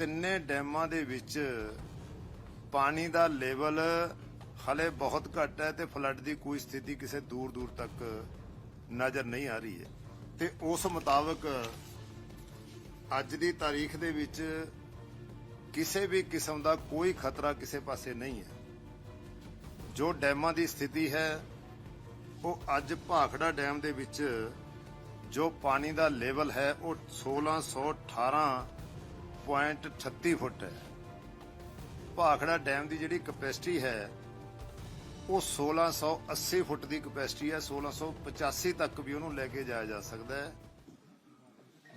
ਤਿੰਨੇ ਡੈਮਾਂ ਦੇ ਵਿੱਚ ਪਾਣੀ ਦਾ ਲੈਵਲ ਹਲੇ ਬਹੁਤ ਘੱਟ ਹੈ ਤੇ ਫਲੱਡ ਦੀ ਕੋਈ ਸਥਿਤੀ ਕਿਸੇ ਦੂਰ ਦੂਰ ਤੱਕ ਨਜ਼ਰ ਨਹੀਂ ਆ ਰਹੀ ਹੈ। ਤੇ ਉਸ ਮੁਤਾਬਕ ਅੱਜ ਦੀ ਤਾਰੀਖ ਦੇ ਵਿੱਚ ਕਿਸੇ ਵੀ ਕਿਸਮ ਦਾ ਕੋਈ ਖਤਰਾ ਕਿਸੇ ਪਾਸੇ ਨਹੀਂ ਹੈ। ਜੋ ਡੈਮਾਂ ਦੀ ਸਥਿਤੀ ਹੈ, ਉਹ ਅੱਜ ਭਾਖੜਾ ਡੈਮ ਦੇ ਵਿੱਚ ਜੋ ਪਾਣੀ ਦਾ ਲੈਵਲ ਹੈ, ਉਹ 1618.38 ਫੁੱਟ ਹੈ। ਭਾਖੜਾ ਡੈਮ ਦੀ ਜਿਹੜੀ ਕਪੈਸਿਟੀ ਹੈ, ਉਹ 1680 ਫੁੱਟ ਦੀ ਕਪੈਸਿਟੀ ਹੈ। 1685 ਤੱਕ ਵੀ ਉਹਨੂੰ ਲੈ ਕੇ ਜਾਇਆ ਜਾ ਸਕਦਾ ਹੈ।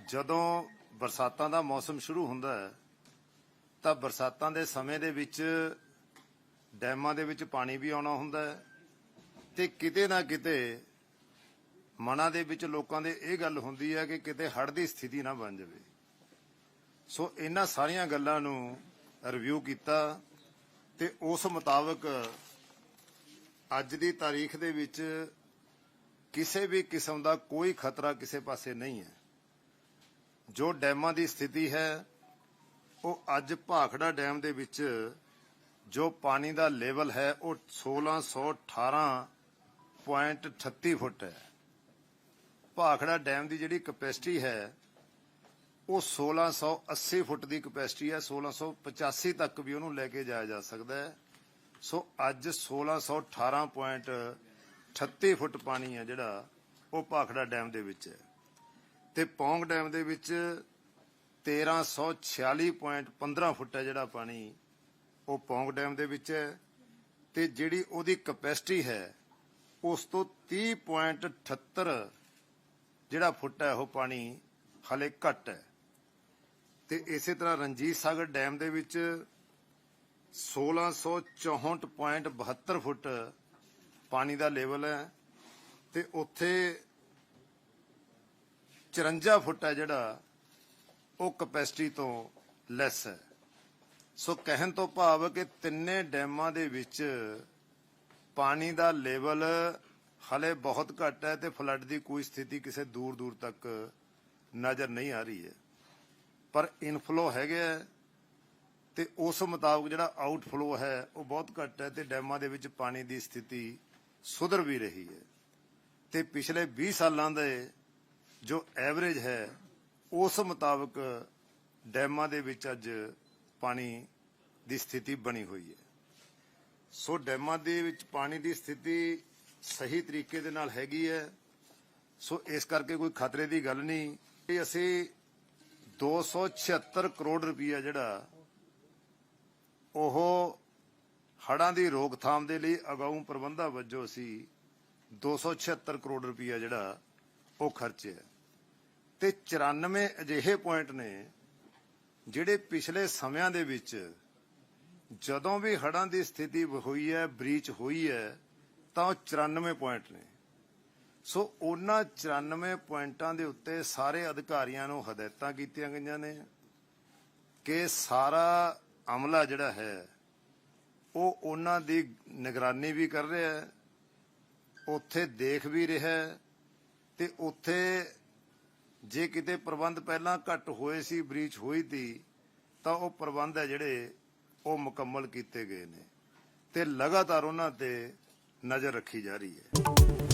ਜਦੋਂ ਬਰਸਾਤਾਂ ਦਾ ਮੌਸਮ ਸ਼ੁਰੂ ਹੁੰਦਾ ਹੈ, ਤਾਂ ਬਰਸਾਤਾਂ ਦੇ ਸਮੇਂ ਦੇ ਵਿੱਚ ਡੈਮਾਂ ਦੇ ਵਿੱਚ ਪਾਣੀ ਵੀ ਆਉਣਾ ਹੁੰਦਾ ਹੈ ਤੇ ਕਿਤੇ ਨਾ ਕਿਤੇ ਮਨਾਂ ਦੇ ਵਿੱਚ ਲੋਕਾਂ ਦੇ ਇਹ ਗੱਲ ਹੁੰਦੀ ਹੈ ਕਿ ਕਿਤੇ ਹੜ ਦੀ ਸਥਿਤੀ ਨਾ ਬਣ ਜਾਵੇ। ਸੋ ਇਹਨਾਂ ਸਾਰੀਆਂ ਗੱਲਾਂ ਨੂੰ ਰਿਵਿਊ ਕੀਤਾ ਤੇ ਉਸ ਮੁਤਾਬਕ ਅੱਜ ਦੀ ਤਾਰੀਖ ਦੇ ਵਿੱਚ ਕਿਸੇ ਵੀ ਕਿਸਮ ਦਾ ਕੋਈ ਖਤਰਾ ਕਿਸੇ ਪਾਸੇ ਨਹੀਂ ਹੈ। ਜੋ ਡੈਮਾਂ ਦੀ ਸਥਿਤੀ ਹੈ, ਉਹ ਅੱਜ ਭਾਖੜਾ ਡੈਮ ਦੇ ਵਿੱਚ ਜੋ ਪਾਣੀ ਦਾ ਲੈਵਲ ਹੈ, ਉਹ 1618.38 ਫੁੱਟ ਹੈ। ਭਾਖੜਾ ਡੈਮ ਦੀ ਜਿਹੜੀ ਕਪੈਸਿਟੀ ਹੈ ਉਹ 1680 ਫੁੱਟ ਦੀ ਕਪੈਸਿਟੀ ਹੈ 1685 ਤੱਕ ਵੀ ਉਹਨੂੰ ਲੈ ਕੇ ਜਾਇਆ ਜਾ ਸਕਦਾ ਹੈ। ਸੋ ਅੱਜ 1618.38 ਫੁੱਟ ਪਾਣੀ ਹੈ ਜਿਹੜਾ, ਉਹ ਭਾਖੜਾ ਡੈਮ ਦੇ ਵਿੱਚ ਹੈ। ਤੇ ਪੌਂਗ ਡੈਮ ਦੇ ਵਿੱਚ 1346.15 ਫੁੱਟ ਹੈ ਜਿਹੜਾ ਪਾਣੀ, ਉਹ ਪੌਂਗ ਡੈਮ ਦੇ ਵਿੱਚ ਹੈ। ਤੇ ਜਿਹੜੀ ਉਹਦੀ ਕਪੈਸਿਟੀ ਹੈ, ਉਸ ਤੋਂ 30.78 ਜਿਹੜਾ ਫੁੱਟ ਹੈ, ਉਹ ਪਾਣੀ ਹਲੇ ਘੱਟ ਹੈ। ਤੇ ਇਸੇ ਤਰ੍ਹਾਂ ਰਣਜੀਤ ਸਾਗਰ ਡੈਮ ਦੇ ਵਿੱਚ 1664.72 ਫੁੱਟ ਪਾਣੀ ਦਾ ਲੈਵਲ ਹੈ ਤੇ ਉੱਥੇ 54 ਫੁੱਟ ਹੈ ਜਿਹੜਾ, ਉਹ ਕਪੈਸਿਟੀ ਤੋਂ ਲੈਸ ਹੈ। ਸੋ ਕਹਿਣ ਤੋਂ ਭਾਵ ਕਿ ਤਿੰਨੇ ਡੈਮਾਂ ਦੇ ਵਿੱਚ ਪਾਣੀ ਦਾ ਲੈਵਲ ਹਲੇ ਬਹੁਤ ਘੱਟ ਹੈ ਤੇ ਫਲੱਡ ਦੀ ਕੋਈ ਸਥਿਤੀ ਕਿਸੇ ਦੂਰ ਦੂਰ ਤੱਕ ਨਜ਼ਰ ਨਹੀਂ ਆ ਰਹੀ ਹੈ। ਪਰ ਇਨਫਲੋ ਹੈਗੇ ਹੈ ਤੇ ਉਸ ਮੁਤਾਬਕ ਜਿਹੜਾ ਆਊਟਫਲੋ ਹੈ, ਉਹ ਬਹੁਤ ਘੱਟ ਹੈ ਤੇ ਡੈਮਾਂ ਦੇ ਵਿੱਚ ਪਾਣੀ ਦੀ ਸਥਿਤੀ ਸੁਧਰ ਵੀ ਰਹੀ ਹੈ। ਤੇ ਪਿਛਲੇ 20 ਸਾਲਾਂ ਦੇ ਜੋ ਐਵਰੇਜ ਹੈ, ਉਸ ਮੁਤਾਬਕ ਡੈਮਾਂ ਦੇ ਵਿੱਚ ਅੱਜ ਪਾਣੀ ਦੀ ਸਥਿਤੀ ਬਣੀ ਹੋਈ ਹੈ। ਸੋ ਡੈਮਾਂ ਦੇ ਵਿੱਚ ਪਾਣੀ ਦੀ ਸਥਿਤੀ ਸਹੀ ਤਰੀਕੇ ਦੇ ਨਾਲ ਹੈਗੀ ਹੈ। ਸੋ ਇਸ ਕਰਕੇ ਕੋਈ ਖਤਰੇ ਦੀ ਗੱਲ ਨਹੀਂ ਇਹ ਅਸੀਂ 276 ਕਰੋੜ ਰੁਪਈਆ ਜਿਹੜਾ ਉਹ ਹੜਾਂ ਦੀ ਰੋਕਥਾਮ ਦੇ ਲਈ ਅਗਾਊਂ ਪ੍ਰਬੰਧਾਂ ਵਜੋਂ ਅਸੀਂ 276 ਕਰੋੜ ਰੁਪਇਆ ਜਿਹੜਾ ਉਹ ਖਰਚਿਆ ਤੇ 94 ਅਜਿਹੇ ਪੁਆਇੰਟ ਨੇ ਜਿਹੜੇ ਪਿਛਲੇ ਸਮਿਆਂ ਦੇ ਵਿੱਚ ਜਦੋਂ ਵੀ ਹੜਾਂ ਦੀ ਸਥਿਤੀ ਹੋਈ ਹੈ, ਬ੍ਰੀਚ ਹੋਈ ਹੈ, ਤਾਂ ਉਹ 94 ਪੁਆਇੰਟ ਨੇ। ਸੋ ਉਹਨਾਂ 94 ਪੁਆਇੰਟਾਂ ਦੇ ਉੱਤੇ ਸਾਰੇ ਅਧਿਕਾਰੀਆਂ ਨੂੰ ਹਦਾਇਤਾਂ ਕੀਤੀਆਂ ਗਈਆਂ ਨੇ ਕਿ ਸਾਰਾ ਅਮਲਾ ਜਿਹੜਾ ਹੈ, ਉਹ ਉਹਨਾਂ ਦੀ ਨਿਗਰਾਨੀ ਵੀ ਕਰ ਰਿਹਾ ਹੈ, ਉੱਥੇ ਦੇਖ ਵੀ ਰਿਹਾ ਹੈ ਤੇ ਉੱਥੇ ਜੇ ਕਿਤੇ ਪ੍ਰਬੰਧ ਪਹਿਲਾਂ ਘੱਟ ਹੋਏ ਸੀ, ਬ੍ਰੀਚ ਹੋਈ ਤੀ, ਤਾਂ ਉਹ ਪ੍ਰਬੰਧ ਹੈ ਜਿਹੜੇ ਉਹ ਮੁਕੰਮਲ ਕੀਤੇ ਗਏ ਨੇ ਤੇ ਲਗਾਤਾਰ ਉਹਨਾਂ ਤੇ ਨਜ਼ਰ ਰੱਖੀ ਜਾ ਰਹੀ ਹੈ।